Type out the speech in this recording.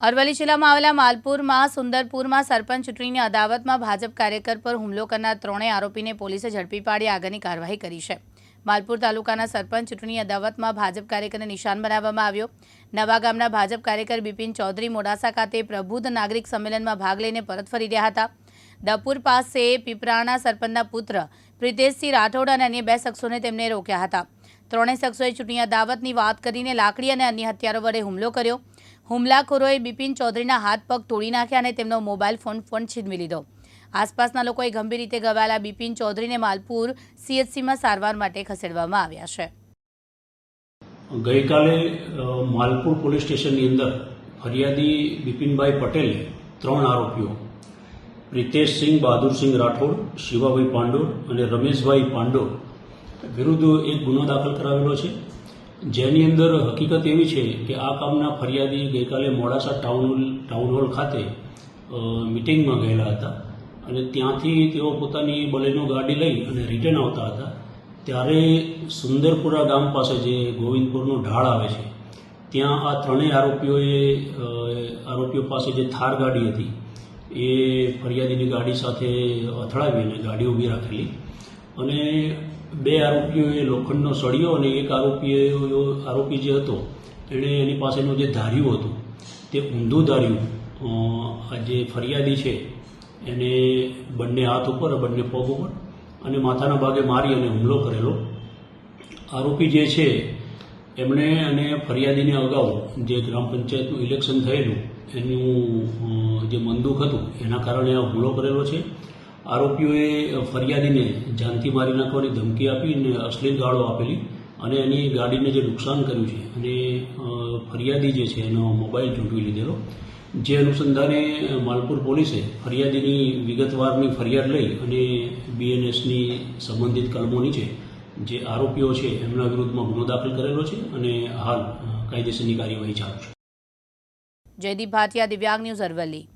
અરવલ્લી જિલ્લામાં આવેલા માલપુરમાં, સુંદરપુરમાં સરપંચ ચૂંટણીની અદાવતમાં ભાજપ કાર્યકર પર હુમલો કરનાર ત્રણેય આરોપીને પોલીસે ઝડપી પાડી આગળની કાર્યવાહી કરી છે. માલપુર તાલુકાના સરપંચ ચૂંટણી અદાવતમાં ભાજપ કાર્યકરને નિશાન બનાવવામાં આવ્યો. નવા ગામના ભાજપ કાર્યકર બિપિન ચૌધરી મોડાસા ખાતે પ્રબુદ્ધ નાગરિક સંમેલનમાં ભાગ લઈને પરત ફરી રહ્યા હતા. દપુર પાસે પીપરાણા સરપંચના પુત્ર પ્રિતેશસિંહ રાઠોડ અને અન્ય બે શખ્સોને તેમને રોક્યા હતા. ત્રણેય શખ્સોએ ચૂંટણી અદાવતની વાત કરીને લાકડી અને અન્ય હથિયારો વડે હુમલો કર્યો. હુમલાખોરોએ બિપિન ચૌધરીના હાથ પગ તોડી નાખ્યા અને તેમનો મોબાઈલ ફોન પણ છીનવી લીધો. આસપાસના લોકોએ ગંભીર રીતે ઘવાયેલા બિપિન ચૌધરીને માલપુર સીએચસીમાં સારવાર માટે ખસેડવામાં આવ્યા છે. ગઈકાલે માલપુર પોલીસ સ્ટેશનની અંદર ફરિયાદી બિપિનભાઈ પટેલે ત્રણ આરોપીઓ, પ્રિતેશસિંહ બહાદુરસિંહ રાઠોડ, શિવાભાઈ પાંડોર અને રમેશભાઈ પાંડોર વિરુદ્ધ એક ગુનો દાખલ કરાવેલો છે. જેની અંદર હકીકત એવી છે કે આ કામના ફરિયાદી ગઈકાલે મોડાસા ટાઉન ટાઉન હોલ ખાતે મિટિંગમાં ગયેલા હતા. અને ત્યાંથી તેઓ પોતાની બલેનો ગાડી લઈ અને રિટર્ન આવતા હતા. ત્યારે સુંદરપુરા ગામ પાસે જે ગોવિંદપુરનો ઢાળ આવે છે, ત્યાં આ ત્રણેય આરોપીઓએ આરોપીઓ પાસે જે થાર ગાડી હતી, એ ફરિયાદીની ગાડી સાથે અથડાવીને ગાડી ઊભી રાખેલી. અને બે આરોપીઓએ લોખંડનો સળિયો અને એક આરોપીએ આરોપી જે હતો એણે એની પાસેનું જે ધાર્યું હતું, તે ઊંધું ધાર્યું આ જે ફરિયાદી છે, એને બંને હાથ ઉપર બંને પગ ઉપર અને માથાના ભાગે મારી અને હુમલો કરેલો. આરોપી જે છે, એમણે અને ફરિયાદીને અગાઉ જે ગ્રામ પંચાયતનું ઇલેક્શન થયેલું, એનું જે બંદૂક હતું, એના કારણે આ હુમલો કરેલો છે. આરોપીઓએ ફરિયાદીને જાનથી મારી નાખવાની ધમકી આપી અને અશ્લીલ ગાળો આપેલી અને એની ગાડીને જે નુકસાન કર્યું છે અને ફરિયાદી જે છે એનો મોબાઈલ ઝૂંટવી લીધેલો. જે અનુસંધાને માલપુર પોલીસે ફરિયાદીની વિગતવારની ફરિયાદ લઈ અને બીએનએસની સંબંધિત કલમો નીચે જે આરોપીઓ છે એમના વિરુદ્ધમાં ગુનો દાખલ કરેલો છે અને હાલ કાયદેસરની કાર્યવાહી ચાલુ છે. જયદીપ ભાટિયા, દિવ્યાંગ ન્યૂઝ અરવલ્લી.